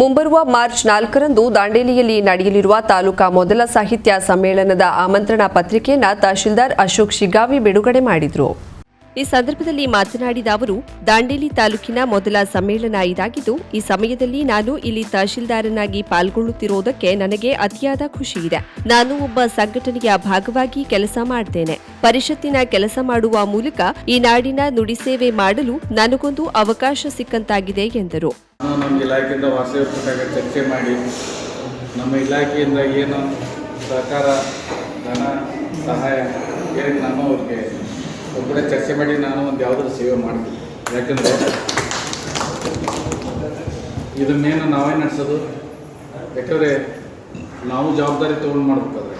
ಮುಂಬರುವ ಮಾರ್ಚ್ ನಾಲ್ಕರಂದು ದಾಂಡೇಲಿಯಲ್ಲಿ ನಡೆಯಲಿರುವ ತಾಲೂಕಾ ಮೊದಲ ಸಾಹಿತ್ಯ ಸಮ್ಮೇಳನದ ಆಮಂತ್ರಣ ಪತ್ರಿಕೆಯನ್ನು ತಹಶೀಲ್ದಾರ್ ಅಶೋಕ್ ಶಿಗಾವಿ ಬಿಡುಗಡೆ ಮಾಡಿದರು. ಈ ಸಂದರ್ಭದಲ್ಲಿ ಮಾತನಾಡಿದ ಅವರು, ದಾಂಡೇಲಿ ತಾಲೂಕಿನ ಮೊದಲ ಸಮ್ಮೇಳನ ಇದಾಗಿದ್ದು, ಈ ಸಮಯದಲ್ಲಿ ನಾನು ಇಲ್ಲಿ ತಹಶೀಲ್ದಾರನಾಗಿ ಪಾಲ್ಗೊಳ್ಳುತ್ತಿರುವುದಕ್ಕೆ ನನಗೆ ಅತಿಯಾದ ಖುಷಿ ಇದೆ ನಾನು ಒಬ್ಬ ಸಂಘಟನೆಯ ಭಾಗವಾಗಿ ಕೆಲಸ ಮಾಡ್ತೇನೆ. ಪರಿಷತ್ತಿನ ಕೆಲಸ ಮಾಡುವ ಮೂಲಕ ಈ ನಾಡಿನ ನುಡಿ ಸೇವೆ ಮಾಡಲು ನನಗೊಂದು ಅವಕಾಶ ಸಿಕ್ಕಂತಾಗಿದೆ ಎಂದರು. ಚರ್ಚೆ ಮಾಡಿ, ನಮ್ಮ ಇಲಾಖೆಯಿಂದ ಏನು ಸಹಕಾರ ಧನ ಸಹಾಯ ಒಬ್ಬರೇ ಚರ್ಚೆ ಮಾಡಿ ನಾನು ಒಂದು ಯಾವುದಾದ್ರು ಸೇವೆ ಮಾಡ್ತೀನಿ. ಯಾಕಂದರೆ ಇದನ್ನೇನು ನಾವೇ ನಡೆಸೋದು? ಯಾಕಂದರೆ ನಾವು ಜವಾಬ್ದಾರಿ ತೊಗೊಂಡು ಮಾಡ್ಬೇಕಾದ್ರೆ.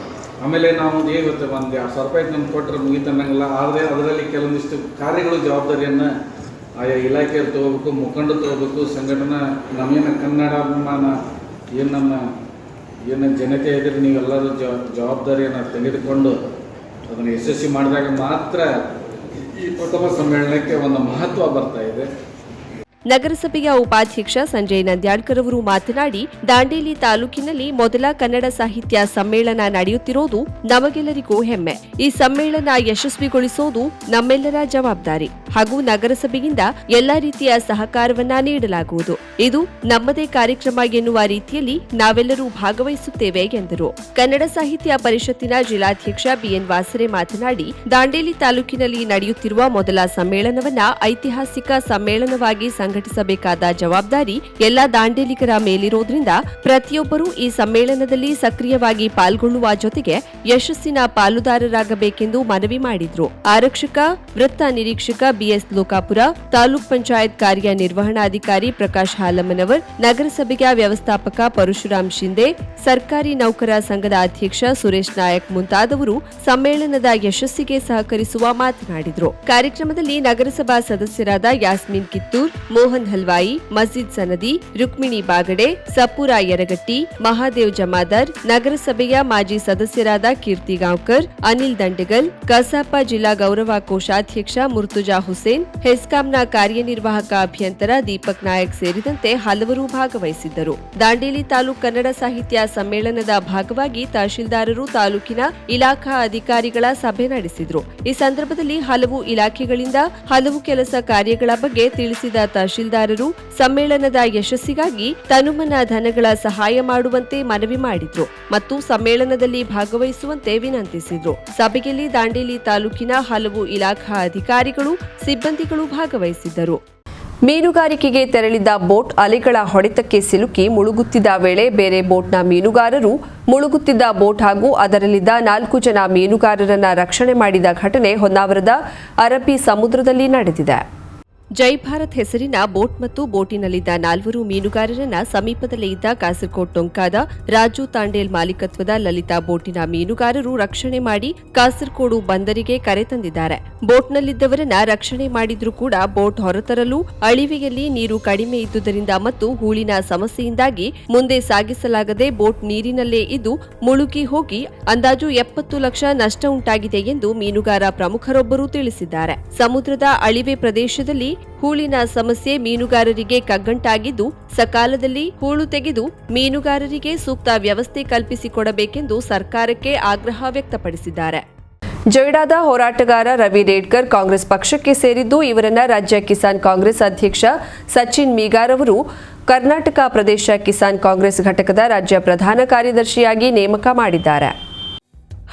ಆಮೇಲೆ ನಾವು ಹೇಗೆ ಗೊತ್ತೆ ಒಂದು ಎರಡು ಸಾವಿರ ರೂಪಾಯಿ ನಮ್ಗೆ ಕೊಟ್ಟರೆ ಮುಗಿತನ್ನಂಗಿಲ್ಲ ಆದರೆ ಅದರಲ್ಲಿ ಕೆಲವೊಂದಿಷ್ಟು ಕಾರ್ಯಗಳು ಜವಾಬ್ದಾರಿಯನ್ನು ಆಯಾ ಇಲಾಖೆಯಲ್ಲಿ ತೊಗೋಬೇಕು ಮುಖಂಡರು ತೊಗೋಬೇಕು, ಸಂಘಟನಾ, ನಮ್ಮೇನು ಕನ್ನಡಾಭಿಮಾನ, ಏನು ನಮ್ಮ ಏನು ಜನತೆ ಇದ್ರೆ ನೀವೆಲ್ಲರೂ ಜವಾಬ್ದಾರಿಯನ್ನು ತೆಗೆದುಕೊಂಡು ಅದನ್ನು ಯಶಸ್ವಿ ಮಾಡಿದಾಗ ಮಾತ್ರ ಪ್ರಥಮ ಸಮ್ಮೇಳನಕ್ಕೆ ಒಂದು ಮಹತ್ವ ಬರ್ತಾ ಇದೆ. ನಗರಸಭೆಯ ಉಪಾಧ್ಯಕ್ಷ ಸಂಜಯ್ ನಂದ್ಯಾಳ್ಕರ್ ಅವರು ಮಾತನಾಡಿ, ದಾಂಡೇಲಿ ತಾಲೂಕಿನಲ್ಲಿ ಮೊದಲ ಕನ್ನಡ ಸಾಹಿತ್ಯ ಸಮ್ಮೇಳನ ನಡೆಯುತ್ತಿರೋದು ನಮಗೆಲ್ಲರಿಗೂ ಹೆಮ್ಮೆ. ಈ ಸಮ್ಮೇಳನ ಯಶಸ್ವಿಗೊಳಿಸೋದು ನಮ್ಮೆಲ್ಲರ ಜವಾಬ್ದಾರಿ. ಹಾಗೂ ನಗರಸಭೆಯಿಂದ ಎಲ್ಲಾ ರೀತಿಯ ಸಹಕಾರವನ್ನ ನೀಡಲಾಗುವುದು. ಇದು ನಮ್ಮದೇ ಕಾರ್ಯಕ್ರಮ ಎನ್ನುವ ರೀತಿಯಲ್ಲಿ ನಾವೆಲ್ಲರೂ ಭಾಗವಹಿಸುತ್ತೇವೆ ಎಂದರು. ಕನ್ನಡ ಸಾಹಿತ್ಯ ಪರಿಷತ್ತಿನ ಜಿಲ್ಲಾಧ್ಯಕ್ಷ ಬಿಎನ್ ವಾಸರೆ ಮಾತನಾಡಿ, ದಾಂಡೇಲಿ ತಾಲೂಕಿನಲ್ಲಿ ನಡೆಯುತ್ತಿರುವ ಮೊದಲ ಸಮ್ಮೇಳನವನ್ನ ಐತಿಹಾಸಿಕ ಸಮ್ಮೇಳನವಾಗಿ ಸಂಘಟಿಸಬೇಕಾದ ಜವಾಬ್ದಾರಿ ಎಲ್ಲ ದಾಂಡೇಲಿಕರ ಮೇಲಿರೋದ್ರಿಂದ ಪ್ರತಿಯೊಬ್ಬರೂ ಈ ಸಮ್ಮೇಳನದಲ್ಲಿ ಸಕ್ರಿಯವಾಗಿ ಪಾಲ್ಗೊಳ್ಳುವ ಜೊತೆಗೆ ಯಶಸ್ಸಿನ ಪಾಲುದಾರರಾಗಬೇಕೆಂದು ಮನವಿ ಮಾಡಿದ್ರು. ಆರಕ್ಷಕ, ವೃತ್ತ ನಿರೀಕ್ಷಕ ಬಿಎಸ್ ಲೋಕಾಪುರ, ತಾಲೂಕ್ ಪಂಚಾಯತ್ ಕಾರ್ಯನಿರ್ವಹಣಾಧಿಕಾರಿ ಪ್ರಕಾಶ್ ಹಾಲಮ್ಮನವರ್ ನಗರಸಭೆಯ ವ್ಯವಸ್ಥಾಪಕ ಪರಶುರಾಮ್ ಶಿಂದೆ, ಸರ್ಕಾರಿ ನೌಕರ ಸಂಘದ ಅಧ್ಯಕ್ಷ ಸುರೇಶ್ ನಾಯಕ್ ಮುಂತಾದವರು ಸಮ್ಮೇಳನದ ಯಶಸ್ಸಿಗೆ ಸಹಕರಿಸುವ ಮಾತನಾಡಿದರು. ಕಾರ್ಯಕ್ರಮದಲ್ಲಿ ನಗರಸಭಾ ಸದಸ್ಯರಾದ ಯಾಸ್ಮಿನ್ ಕಿತ್ತೂರ್ ಮೋಹನ್ ಹಲ್ವಾಯಿ ಮಸೀದ್ ಸನದಿ, ರುಕ್ಮಿಣಿ ಬಾಗಡೆ, ಸಪೂರ ಯರಗಟ್ಟಿ, ಮಹಾದೇವ್ ಜಮಾದಾರ್, ನಗರಸಭೆಯ ಮಾಜಿ ಸದಸ್ಯರಾದ ಕೀರ್ತಿ ಗಾಂವ್ಕರ್, ಅನಿಲ್ ದಂಡಗಲ್, ಕಸಾಪ ಜಿಲ್ಲಾ ಗೌರವ ಕೋಶಾಧ್ಯಕ್ಷ ಮುರ್ತುಜಾ ಹುಸೇನ್, ಹೆಸ್ಕಾಂನ ಕಾರ್ಯನಿರ್ವಾಹಕ ಅಭಿಯಂತರ ದೀಪಕ್ ನಾಯಕ್ ಸೇರಿದಂತೆ ಹಲವರು ಭಾಗವಹಿಸಿದ್ದರು. ದಾಂಡೇಲಿ ತಾಲೂಕು ಕನ್ನಡ ಸಾಹಿತ್ಯ ಸಮ್ಮೇಳನದ ಭಾಗವಾಗಿ ತಹಶೀಲ್ದಾರರು ತಾಲೂಕಿನ ಇಲಾಖಾ ಅಧಿಕಾರಿಗಳ ಸಭೆ ನಡೆಸಿದ್ರು. ಈ ಸಂದರ್ಭದಲ್ಲಿ ಹಲವು ಇಲಾಖೆಗಳಿಂದ ಹಲವು ಕೆಲಸ ಕಾರ್ಯಗಳ ಬಗ್ಗೆ ತಿಳಿಸಿದ ತಹಶೀಲ್ದಾರರು ಸಮ್ಮೇಳನದ ಯಶಸ್ಸಿಗಾಗಿ ತನುಮನ ಧನಗಳ ಸಹಾಯ ಮಾಡುವಂತೆ ಮನವಿ ಮಾಡಿದ್ರು ಮತ್ತು ಸಮ್ಮೇಳನದಲ್ಲಿ ಭಾಗವಹಿಸುವಂತೆ ವಿನಂತಿಸಿದ್ರು. ಸಭೆಯಲ್ಲಿ ದಾಂಡೇಲಿ ತಾಲೂಕಿನ ಹಲವು ಇಲಾಖಾ ಅಧಿಕಾರಿಗಳು, ಸಿಬ್ಬಂದಿಗಳು ಭಾಗವಹಿಸಿದ್ದರು. ಮೀನುಗಾರಿಕೆಗೆ ತೆರಳಿದ್ದ ಬೋಟ್ ಅಲೆಗಳ ಹೊಡೆತಕ್ಕೆ ಸಿಲುಕಿ ಮುಳುಗುತ್ತಿದ್ದ ವೇಳೆ ಬೇರೆ ಬೋಟ್ನ ಮೀನುಗಾರರು ಮುಳುಗುತ್ತಿದ್ದ ಬೋಟ್ ಹಾಗೂ ಅದರಲ್ಲಿದ್ದ ನಾಲ್ಕು ಜನ ಮೀನುಗಾರರನ್ನ ರಕ್ಷಣೆ ಮಾಡಿದ ಘಟನೆ ಹೊನ್ನಾವರದ ಅರಬ್ಬಿ ಸಮುದ್ರದಲ್ಲಿ ನಡೆದಿದೆ. ಜೈ ಭಾರತ್ ಹೆಸರಿನ ಬೋಟ್ ಮತ್ತು ಬೋಟಿನಲ್ಲಿದ್ದ ನಾಲ್ವರು ಮೀನುಗಾರರನ್ನ ಸಮೀಪದಲ್ಲೇ ಇದ್ದ ಕಾಸರಕೋಟ್ ಟೊಂಕಾದ ರಾಜು ತಾಂಡೇಲ್ ಮಾಲೀಕತ್ವದ ಲಲಿತಾ ಬೋಟಿನ ಮೀನುಗಾರರು ರಕ್ಷಣೆ ಮಾಡಿ ಕಾಸರಕೋಡು ಬಂದರಿಗೆ ಕರೆತಂದಿದ್ದಾರೆ ಬೋಟ್ನಲ್ಲಿದ್ದವರನ್ನ ರಕ್ಷಣೆ ಮಾಡಿದ್ರೂ ಕೂಡ ಬೋಟ್ ಹೊರತರಲು ಅಳಿವೆಯಲ್ಲಿ ನೀರು ಕಡಿಮೆ ಇದ್ದುದರಿಂದ ಮತ್ತು ಹೂಳಿನ ಸಮಸ್ಯೆಯಿಂದಾಗಿ ಮುಂದೆ ಸಾಗಿಸಲಾಗದೆ ಬೋಟ್ ನೀರಿನಲ್ಲೇ ಇದ್ದು ಮುಳುಗಿ ಹೋಗಿ ಅಂದಾಜು ಎಪ್ಪತ್ತು ಲಕ್ಷ ನಷ್ಟ ಉಂಟಾಗಿದೆ ಎಂದು ಮೀನುಗಾರ ಪ್ರಮುಖರೊಬ್ಬರು ತಿಳಿಸಿದ್ದಾರೆ. ಸಮುದ್ರದ ಅಳಿವೆ ಪ್ರದೇಶದಲ್ಲಿ ಹೂಳಿನ ಸಮಸ್ಯೆ ಮೀನುಗಾರರಿಗೆ ಕಗ್ಗಂಟಾಗಿದ್ದು, ಸಕಾಲದಲ್ಲಿ ಹೂಳು ತೆಗೆದು ಮೀನುಗಾರರಿಗೆ ಸೂಕ್ತ ವ್ಯವಸ್ಥೆ ಕಲ್ಪಿಸಿಕೊಡಬೇಕೆಂದು ಸರ್ಕಾರಕ್ಕೆ ಆಗ್ರಹ ವ್ಯಕ್ತಪಡಿಸಿದ್ದಾರೆ. ಜೊಯ್ಡಾದ ಹೋರಾಟಗಾರ ರವಿ ರೇಡ್ಕರ್ ಕಾಂಗ್ರೆಸ್ ಪಕ್ಷಕ್ಕೆ ಸೇರಿದ್ದು, ಇವರನ್ನ ರಾಜ್ಯ ಕಿಸಾನ್ ಕಾಂಗ್ರೆಸ್ ಅಧ್ಯಕ್ಷ ಸಚಿನ್ ಮೀಗಾರ್ ಅವರು ಕರ್ನಾಟಕ ಪ್ರದೇಶ ಕಿಸಾನ್ ಕಾಂಗ್ರೆಸ್ ಘಟಕದ ರಾಜ್ಯ ಪ್ರಧಾನ ಕಾರ್ಯದರ್ಶಿಯಾಗಿ ನೇಮಕ ಮಾಡಿದ್ದಾರೆ.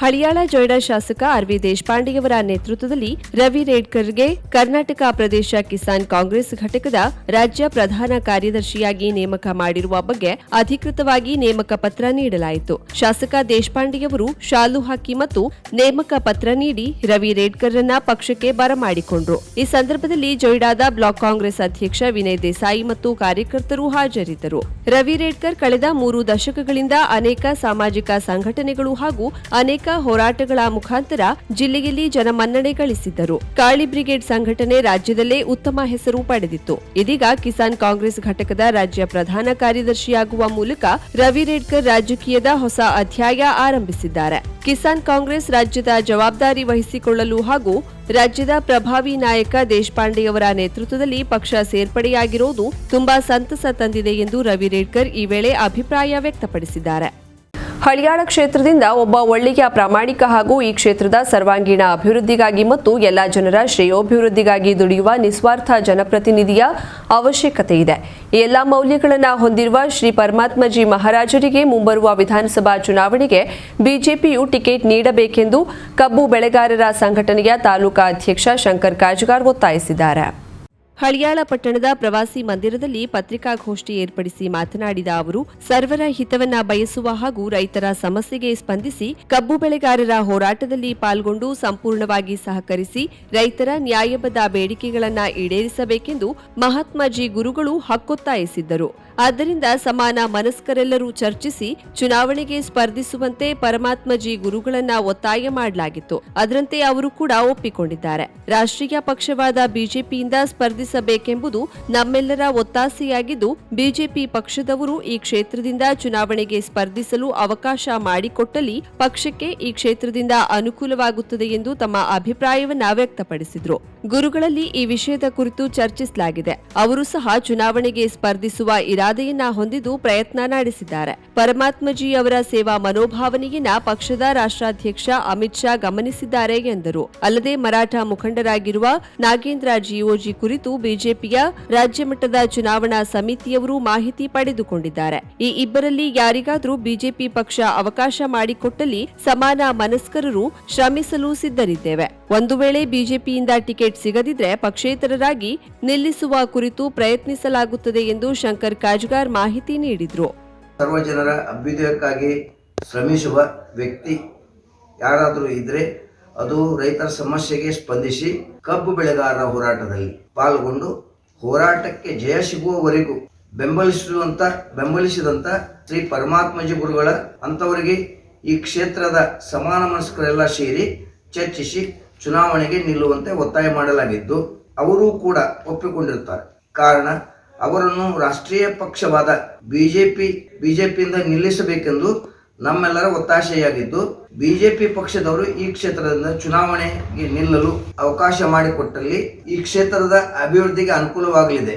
ಹಳಿಯಾಳ ಜೊಯ್ಡಾ ಶಾಸಕ ಆರ್ ವಿ ದೇಶಪಾಂಡೆಯವರ ನೇತೃತ್ವದಲ್ಲಿ ರವಿ ರೇಡ್ಕರ್ಗೆ ಕರ್ನಾಟಕ ಪ್ರದೇಶ ಕಿಸಾನ್ ಕಾಂಗ್ರೆಸ್ ಘಟಕದ ರಾಜ್ಯ ಪ್ರಧಾನ ಕಾರ್ಯದರ್ಶಿಯಾಗಿ ನೇಮಕ ಮಾಡಿರುವ ಬಗ್ಗೆ ಅಧಿಕೃತವಾಗಿ ನೇಮಕ ಪತ್ರ ನೀಡಲಾಯಿತು. ಶಾಸಕ ದೇಶಪಾಂಡೆಯವರು ಶಾಲು ಹಾಕಿ ಮತ್ತು ನೇಮಕ ಪತ್ರ ನೀಡಿ ರವಿ ರೇಡ್ಕರ್ರನ್ನ ಪಕ್ಷಕ್ಕೆ ಬರಮಾಡಿಕೊಂಡ್ರು ಈ ಸಂದರ್ಭದಲ್ಲಿ ಜೊಯ್ಡಾದ ಬ್ಲಾಕ್ ಕಾಂಗ್ರೆಸ್ ಅಧ್ಯಕ್ಷ ವಿನಯ್ ದೇಸಾಯಿ ಮತ್ತು ಕಾರ್ಯಕರ್ತರು ಹಾಜರಿದ್ದರು. ರವಿ ರೇಡ್ಕರ್ ಕಳೆದ ಮೂರು ದಶಕಗಳಿಂದ ಅನೇಕ ಸಾಮಾಜಿಕ ಸಂಘಟನೆಗಳು ಹಾಗೂ ಅನೇಕ ಹೋರಾಟಗಳ ಮುಖಾಂತರ ಜಿಲ್ಲೆಯಲ್ಲಿ ಜನಮನ್ನಣೆ ಗಳಿಸಿದ್ದರು. ಕಾಳಿ ಬ್ರಿಗೇಡ್ ಸಂಘಟನೆ ರಾಜ್ಯದಲ್ಲೇ ಉತ್ತಮ ಹೆಸರು ಪಡೆದಿತ್ತು. ಇದೀಗ ಕಿಸಾನ್ ಕಾಂಗ್ರೆಸ್ ಘಟಕದ ರಾಜ್ಯ ಪ್ರಧಾನ ಕಾರ್ಯದರ್ಶಿಯಾಗುವ ಮೂಲಕ ರವಿ ರೇಡ್ಕರ್ ರಾಜಕೀಯದ ಹೊಸ ಅಧ್ಯಾಯ ಆರಂಭಿಸಿದ್ದಾರೆ. ಕಿಸಾನ್ ಕಾಂಗ್ರೆಸ್ ರಾಜ್ಯದ ಜವಾಬ್ದಾರಿ ವಹಿಸಿಕೊಳ್ಳಲು ಹಾಗೂ ರಾಜ್ಯದ ಪ್ರಭಾವಿ ನಾಯಕ ದೇಶಪಾಂಡೆಯವರ ನೇತೃತ್ವದಲ್ಲಿ ಪಕ್ಷ ಸೇರ್ಪಡೆಯಾಗಿರುವುದು ತುಂಬಾ ಸಂತಸ ತಂದಿದೆ ಎಂದು ರವಿ ರೇಡ್ಕರ್ ಈ ವೇಳೆ ಅಭಿಪ್ರಾಯ ವ್ಯಕ್ತಪಡಿಸಿದ್ದಾರೆ. ಹಳಿಯಾಳ ಕ್ಷೇತ್ರದಿಂದ ಒಬ್ಬ ಒಳ್ಳೆಯ ಪ್ರಾಮಾಣಿಕ ಹಾಗೂ ಈ ಕ್ಷೇತ್ರದ ಸರ್ವಾಂಗೀಣ ಅಭಿವೃದ್ಧಿಗಾಗಿ ಮತ್ತು ಎಲ್ಲ ಜನರ ಶ್ರೇಯೋಭಿವೃದ್ಧಿಗಾಗಿ ದುಡಿಯುವ ನಿಸ್ವಾರ್ಥ ಜನಪ್ರತಿನಿಧಿಯ ಅವಶ್ಯಕತೆ ಇದೆ. ಎಲ್ಲ ಮೌಲ್ಯಗಳನ್ನು ಹೊಂದಿರುವ ಶ್ರೀ ಪರಮಾತ್ಮಜಿ ಮಹಾರಾಜರಿಗೆ ಮುಂಬರುವ ವಿಧಾನಸಭಾ ಚುನಾವಣೆಗೆ ಬಿಜೆಪಿಯು ಟಿಕೆಟ್ ನೀಡಬೇಕೆಂದು ಕಬ್ಬು ಬೆಳೆಗಾರರ ಸಂಘಟನೆಯ ತಾಲೂಕಾ ಅಧ್ಯಕ್ಷ ಶಂಕರ್ ಕಾಜಗಾರ್ ಒತ್ತಾಯಿಸಿದ್ದಾರೆ. ಹಳಿಯಾಳ ಪಟ್ಟಣದ ಪ್ರವಾಸಿ ಮಂದಿರದಲ್ಲಿ ಪತ್ರಿಕಾಗೋಷ್ಠಿ ಏರ್ಪಡಿಸಿ ಮಾತನಾಡಿದ ಅವರು, ಸರ್ವರ ಹಿತವನ್ನ ಬಯಸುವ ಹಾಗೂ ರೈತರ ಸಮಸ್ಯೆಗೆ ಸ್ಪಂದಿಸಿ ಕಬ್ಬು ಬೆಳೆಗಾರರ ಹೋರಾಟದಲ್ಲಿ ಪಾಲ್ಗೊಂಡು ಸಂಪೂರ್ಣವಾಗಿ ಸಹಕರಿಸಿ ರೈತರ ನ್ಯಾಯಬದ್ಧ ಬೇಡಿಕೆಗಳನ್ನು ಈಡೇರಿಸಬೇಕೆಂದು ಮಹಾತ್ಮಜಿ ಗುರುಗಳು ಹಕ್ಕೊತ್ತಾಯಿಸಿದ್ದರು. ಆದ್ದರಿಂದ ಸಮಾನ ಮನಸ್ಕರೆಲ್ಲರೂ ಚರ್ಚಿಸಿ ಚುನಾವಣೆಗೆ ಸ್ಪರ್ಧಿಸುವಂತೆ ಪರಮಾತ್ಮಜಿ ಗುರುಗಳನ್ನ ಒತ್ತಾಯ ಮಾಡಲಾಗಿತ್ತು. ಅದರಂತೆ ಅವರು ಕೂಡ ಒಪ್ಪಿಕೊಂಡಿದ್ದಾರೆ. ರಾಷ್ಟ್ರೀಯ ಪಕ್ಷವಾದ ಬಿಜೆಪಿಯಿಂದ ಸ್ಪರ್ಧಿಸಬೇಕೆಂಬುದು ನಮ್ಮೆಲ್ಲರ ಒತ್ತಾಸೆಯಾಗಿದ್ದು, ಬಿಜೆಪಿ ಪಕ್ಷದವರು ಈ ಕ್ಷೇತ್ರದಿಂದ ಚುನಾವಣೆಗೆ ಸ್ಪರ್ಧಿಸಲು ಅವಕಾಶ ಮಾಡಿಕೊಟ್ಟಲ್ಲಿ ಪಕ್ಷಕ್ಕೆ ಈ ಕ್ಷೇತ್ರದಿಂದ ಅನುಕೂಲವಾಗುತ್ತದೆ ಎಂದು ತಮ್ಮ ಅಭಿಪ್ರಾಯವನ್ನ ವ್ಯಕ್ತಪಡಿಸಿದ್ರು. ಗುರುಗಳಲ್ಲಿ ಈ ವಿಷಯದ ಕುರಿತು ಚರ್ಚಿಸಲಾಗಿದೆ. ಅವರು ಸಹ ಚುನಾವಣೆಗೆ ಸ್ಪರ್ಧಿಸುವ ಇರಾದೆಯನ್ನ ಹೊಂದಿದ್ದು ಪ್ರಯತ್ನ ನಡೆಸಿದ್ದಾರೆ. ಪರಮಾತ್ಮಜಿ ಅವರ ಸೇವಾ ಮನೋಭಾವನೆಯನ್ನ ಪಕ್ಷದ ರಾಷ್ಟ್ರಾಧ್ಯಕ್ಷ ಅಮಿತ್ ಶಾ ಗಮನಿಸಿದ್ದಾರೆ ಎಂದರು. ಅಲ್ಲದೆ ಮರಾಠ ಮುಖಂಡರಾಗಿರುವ ನಾಗೇಂದ್ರ ಜಿಒಜಿ ಕುರಿತು ಬಿಜೆಪಿಯ ರಾಜ್ಯ ಮಟ್ಟದ ಚುನಾವಣಾ ಸಮಿತಿಯವರು ಮಾಹಿತಿ ಪಡೆದುಕೊಂಡಿದ್ದಾರೆ. ಈ ಇಬ್ಬರಲ್ಲಿ ಯಾರಿಗಾದರೂ ಬಿಜೆಪಿ ಪಕ್ಷ ಅವಕಾಶ ಮಾಡಿಕೊಟ್ಟಲ್ಲಿ ಸಮಾನ ಮನಸ್ಕರರು ಶ್ರಮಿಸಲು ಸಿದ್ಧರಿದ್ದೇವೆ. ಒಂದು ವೇಳೆ ಬಿಜೆಪಿಯಿಂದ ಟಿಕೆಟ್ ಸಿಗದಿದ್ರೆ ಪಕ್ಷೇತರರಾಗಿ ನಿಲ್ಲಿಸುವ ಕುರಿತು ಪ್ರಯತ್ನಿಸಲಾಗುತ್ತದೆ ಎಂದು ಶಂಕರ್ ಕಾಜ್ಗಾರ್ ಮಾಹಿತಿ ನೀಡಿದರು. ಸರ್ವ ಜನರ ಅಭ್ಯುದಯಕ್ಕಾಗಿ ಶ್ರಮಿಸುವ ವ್ಯಕ್ತಿ ಯಾರಾದರೂ ಇದ್ರೆ ಅದು ರೈತರ ಸಮಸ್ಯೆಗೆ ಸ್ಪಂದಿಸಿ ಕಬ್ಬು ಬೆಳೆಗಾರರ ಹೋರಾಟದಲ್ಲಿ ಪಾಲ್ಗೊಂಡು ಹೋರಾಟಕ್ಕೆ ಜಯ ಸಿಗುವವರೆಗೂ ಬೆಂಬಲಿಸುವಂತ, ಬೆಂಬಲಿಸಿದಂತ ಶ್ರೀ ಪರಮಾತ್ಮಜಿ ಗುರುಗಳ ಅಂತವರಿಗೆ ಈ ಕ್ಷೇತ್ರದ ಸಮಾನ ಮನಸ್ಕರೆಲ್ಲ ಸೇರಿ ಚರ್ಚಿಸಿ ಚುನಾವಣೆಗೆ ನಿಲ್ಲುವಂತೆ ಒತ್ತಾಯ ಮಾಡಲಾಗಿದ್ದು, ಅವರೂ ಕೂಡ ಒಪ್ಪಿಕೊಂಡಿರುತ್ತಾರೆ. ಕಾರಣ, ಅವರನ್ನು ರಾಷ್ಟ್ರೀಯ ಪಕ್ಷವಾದ ಬಿಜೆಪಿ, ಬಿಜೆಪಿಯಿಂದ ನಿಲ್ಲಿಸಬೇಕೆಂದು ನಮ್ಮೆಲ್ಲರ ಒತ್ತಾಸೆಯಾಗಿದ್ದು ಬಿಜೆಪಿ ಪಕ್ಷದವರು ಈ ಕ್ಷೇತ್ರದಿಂದ ಚುನಾವಣೆಗೆ ನಿಲ್ಲಲು ಅವಕಾಶ ಮಾಡಿಕೊಟ್ಟಲ್ಲಿ ಈ ಕ್ಷೇತ್ರದ ಅಭಿವೃದ್ಧಿಗೆ ಅನುಕೂಲವಾಗಲಿದೆ.